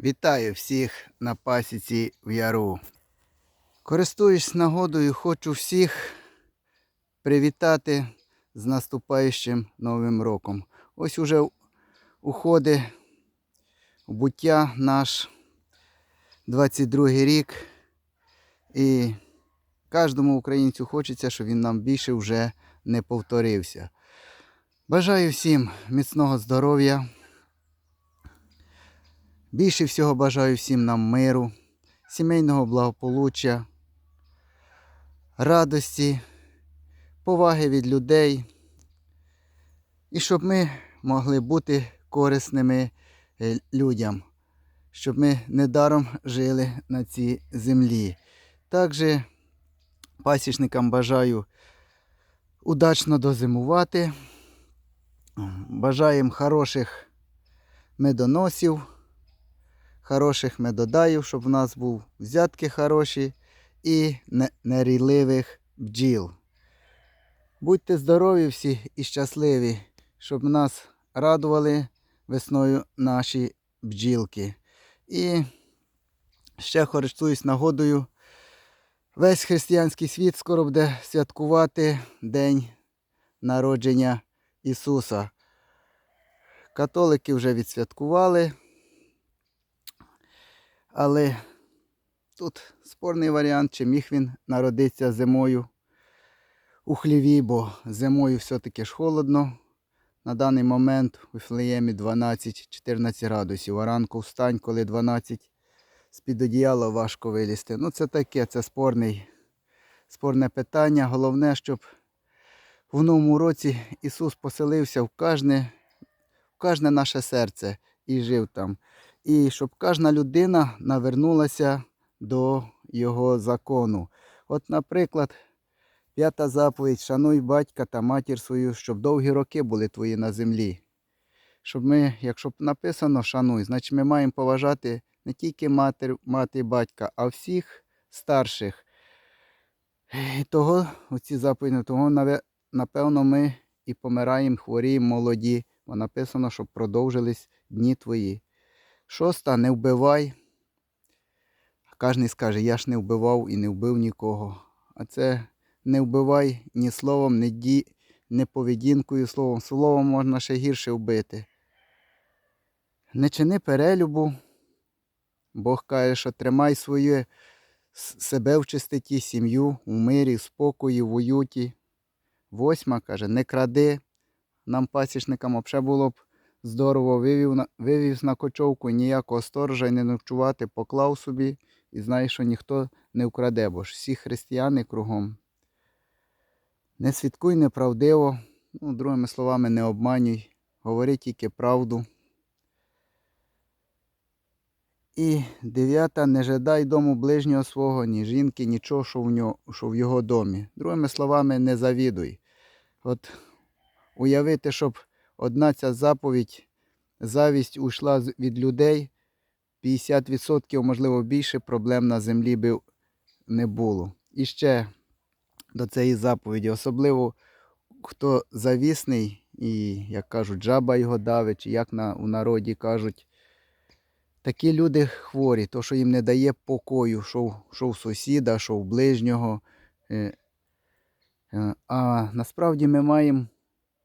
Вітаю всіх на пасіці в яру. Користуюсь нагодою, хочу всіх привітати з наступаючим Новим роком. Ось уже уходить в буття наш 22 рік. І кожному українцю хочеться, щоб він нам більше вже не повторився. Бажаю всім міцного здоров'я. Більше всього бажаю всім нам миру, сімейного благополуччя, радості, поваги від людей. І щоб ми могли бути корисними е, людям, щоб ми недаром жили на цій землі. Також пасічникам бажаю удачно дозимувати. Бажаємо хороших медоносів хороших медодаїв, щоб в нас був взятки хороші і нерійливих бджіл. Будьте здорові всі і щасливі, щоб нас радували весною наші бджілки. І ще користуюсь нагодою. Весь християнський світ скоро буде святкувати День народження Ісуса. Католики вже відсвяткували. Але тут спорний варіант, чи міг він народитися зимою у хліві, бо зимою все-таки ж холодно. На даний момент у Флеємі 12-14 градусів, а ранку встань, коли 12 з-під одіяла важко вилізти. Ну це таке, це спорний, спорне питання. Головне, щоб в новому році Ісус поселився в кожне, в кожне наше серце і жив там і щоб кожна людина навернулася до його закону. От, наприклад, п'ята заповідь шануй батька та матір свою, щоб довгі роки були твої на землі. Щоб ми, якщо написано шануй, значить ми маємо поважати не тільки матір, мати і батька, а всіх старших. І того, оці заповіді, того, напевно, ми і помираємо, хворіємо молоді, бо написано, щоб продовжились дні твої. Шоста, не вбивай. Кожен скаже, я ж не вбивав і не вбив нікого. А це не вбивай ні словом, ні, ді, ні поведінкою словом. Словом можна ще гірше вбити. Не чини перелюбу. Бог каже, що тримай своє себе в чистоті, сім'ю, у мирі, в спокої, в уюті. Восьма каже, не кради. Нам, пасічникам, взагалі було б здорово вивів на, вивів на кочовку, ніякого сторожа й не ночувати, поклав собі і знаєш, що ніхто не вкраде, бо ж всі християни кругом. Не свідкуй неправдиво, ну, другими словами, не обманюй, говори тільки правду. І дев'ята, не жадай дому ближнього свого, ні жінки, нічого, що в, нього, що в його домі. Другими словами, не завідуй. От уявити, щоб одна ця заповідь, завість ушла від людей, 50%, можливо, більше проблем на землі би не було. І ще до цієї заповіді, особливо хто завісний, і, як кажуть, жаба його давить, чи як на, у народі кажуть, такі люди хворі, то, що їм не дає покою, що, що в сусіда, що в ближнього. Е, е, А насправді ми маємо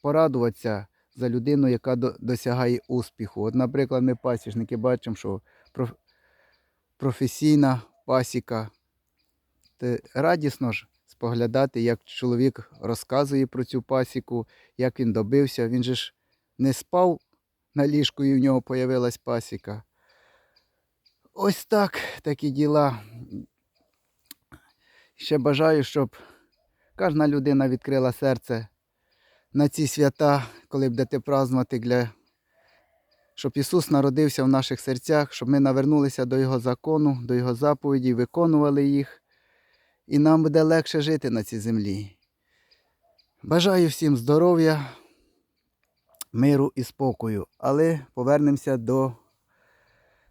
порадуватися за людину, яка до- досягає успіху. От, наприклад, ми пасічники бачимо, що проф- професійна пасіка. Те радісно ж споглядати, як чоловік розказує про цю пасіку, як він добився. Він же ж не спав на ліжку і в нього появилась пасіка. Ось так такі діла. Ще бажаю, щоб кожна людина відкрила серце на ці свята, коли будете празднувати, для... щоб Ісус народився в наших серцях, щоб ми навернулися до Його закону, до Його заповіді, виконували їх, і нам буде легше жити на цій землі. Бажаю всім здоров'я, миру і спокою, але повернемося до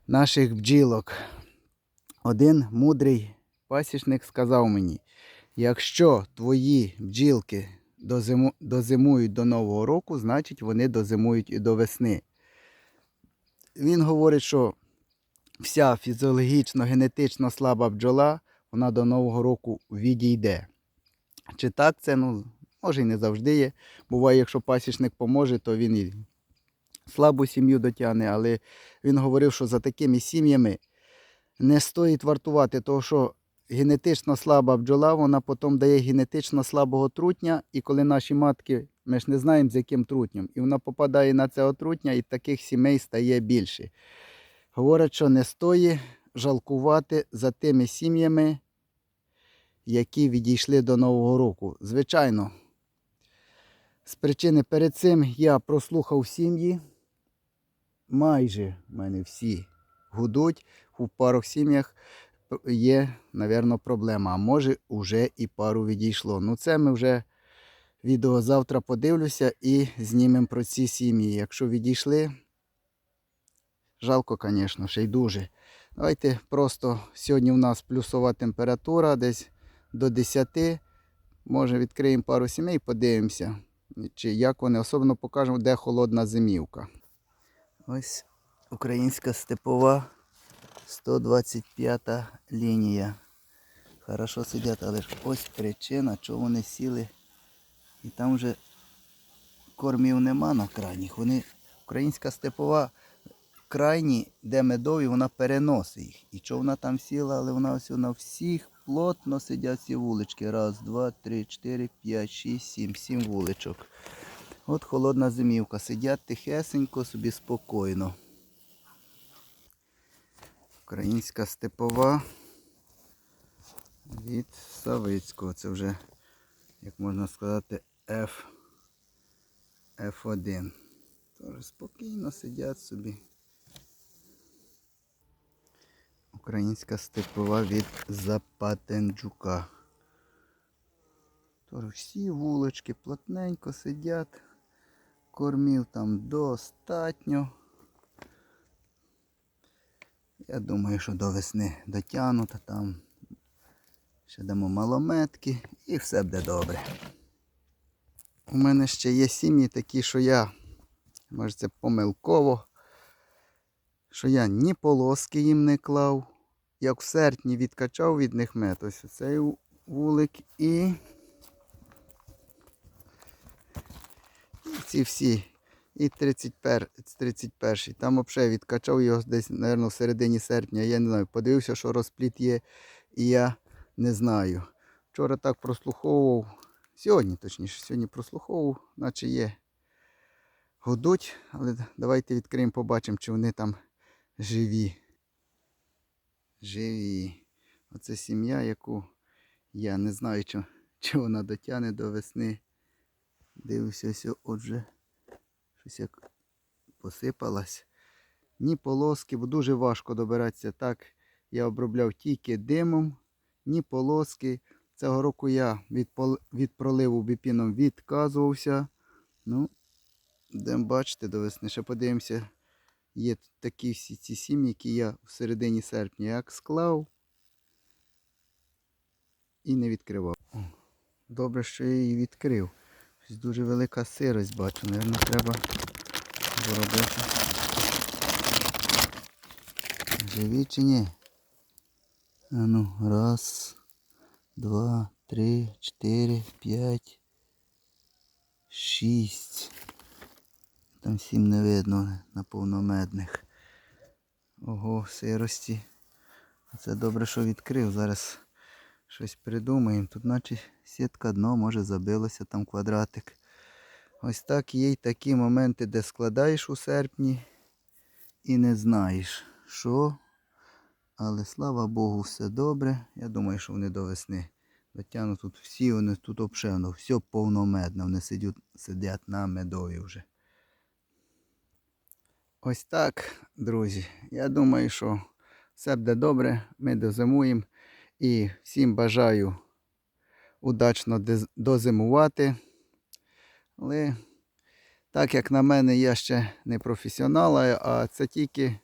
наших бджілок. Один мудрий пасічник сказав мені, якщо твої бджілки дозиму, дозимують до Нового року, значить вони дозимують і до весни. Він говорить, що вся фізіологічно, генетично слаба бджола, вона до Нового року відійде. Чи так це? Ну, може і не завжди є. Буває, якщо пасічник поможе, то він і слабу сім'ю дотягне, але він говорив, що за такими сім'ями не стоїть вартувати, тому що генетично слаба бджола, вона потім дає генетично слабого трутня, і коли наші матки, ми ж не знаємо з яким трутнем, і вона попадає на це отрутня, і таких сімей стає більше. Говорять, що не стоїть жалкувати за тими сім'ями, які відійшли до Нового року. Звичайно, з причини перед цим я прослухав сім'ї. Майже в мене всі гудуть. У пару сім'ях є, напевно, проблема. А може, вже і пару відійшло. Ну, це ми вже відео завтра подивлюся і знімемо про ці сім'ї. Якщо відійшли, жалко, звісно, ще й дуже. Давайте просто сьогодні у нас плюсова температура десь до 10. Може відкриємо пару сімей, подивимося, чи як вони, особливо покажемо, де холодна зимівка. Ось українська степова 125 лінія. Хорошо сидять, але ж ось причина, чого вони сіли. І там вже кормів нема на крайніх. Вони, українська степова крайні, де медові, вона переносить їх. І чого вона там сіла, але вона ось на всіх плотно сидять ці вулички. Раз, два, три, чотири, п'ять, шість, сім, сім вуличок. От холодна зимівка. Сидять тихесенько, собі спокійно. Українська степова від Савицького. Це вже, як можна сказати, F, F1. Тож спокійно сидять собі. Українська степова від Запатенджука. Тож всі вулички плотненько сидять. Кормів там достатньо. Я думаю, що до весни дотягнуто там. Ще дамо малометки і все буде добре. У мене ще є сім'ї такі, що я, може це помилково, що я ні полоски їм не клав. Як в серпні відкачав від них мед, ось цей вулик і ці всі. І 31, 31. Там взагалі відкачав його десь, мабуть, в середині серпня. Я не знаю, подивився, що розпліт є, і я не знаю. Вчора так прослуховував, сьогодні, точніше, сьогодні прослуховував, наче є. Гудуть, але давайте відкриємо, побачимо, чи вони там живі. Живі. Оце сім'я, яку я не знаю, чи, чи вона дотягне до весни. Дивлюся, ось, отже, щось як посипалась. Ні полоски, бо дуже важко добиратися. Так, я обробляв тільки димом, ні полоски. Цього року я від, від проливу біпіном відказувався. Ну, будемо бачити до весни. Ще подивимося. Є такі всі ці сім'ї, які я в середині серпня як склав і не відкривав. Добре, що я її відкрив. Дуже велика сирость бачу. Наверно, треба зробити. Живі чи ні? А ну, раз, два, три, чотири, п'ять, шість. Там сім не видно на повномедних. Ого, сирості. Це добре, що відкрив. Зараз щось придумаємо. Тут наче сітка дно, може забилося там квадратик. Ось так є й такі моменти, де складаєш у серпні і не знаєш, що. Але слава Богу, все добре. Я думаю, що вони до весни дотягнуть тут всі, вони тут обшивно, все повномедно. Вони сидять, сидять на медові вже. Ось так, друзі. Я думаю, що все буде добре. Ми дозимуємо. І всім бажаю удачно дозимувати. Але так як на мене, я ще не професіонал, а- це тільки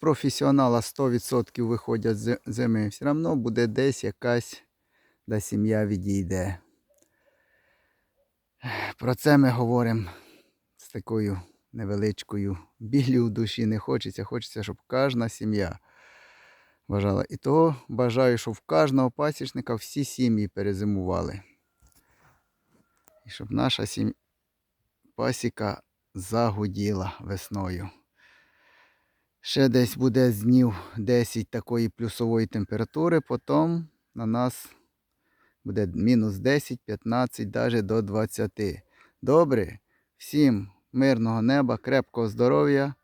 професіонала 100% виходять з зими. Все одно буде десь якась да сім'я відійде. Про це ми говоримо з такою невеличкою біллю в душі не хочеться. Хочеться, щоб кожна сім'я бажала. І того бажаю, щоб в кожного пасічника всі сім'ї перезимували. І щоб наша сім... пасіка загуділа весною. Ще десь буде з днів 10 такої плюсової температури, потім на нас буде мінус 10, 15, навіть до 20. Добре, всім мирного неба, крепкого здоров'я,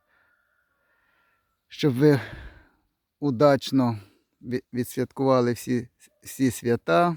щоб ви удачно відсвяткували всі, всі свята.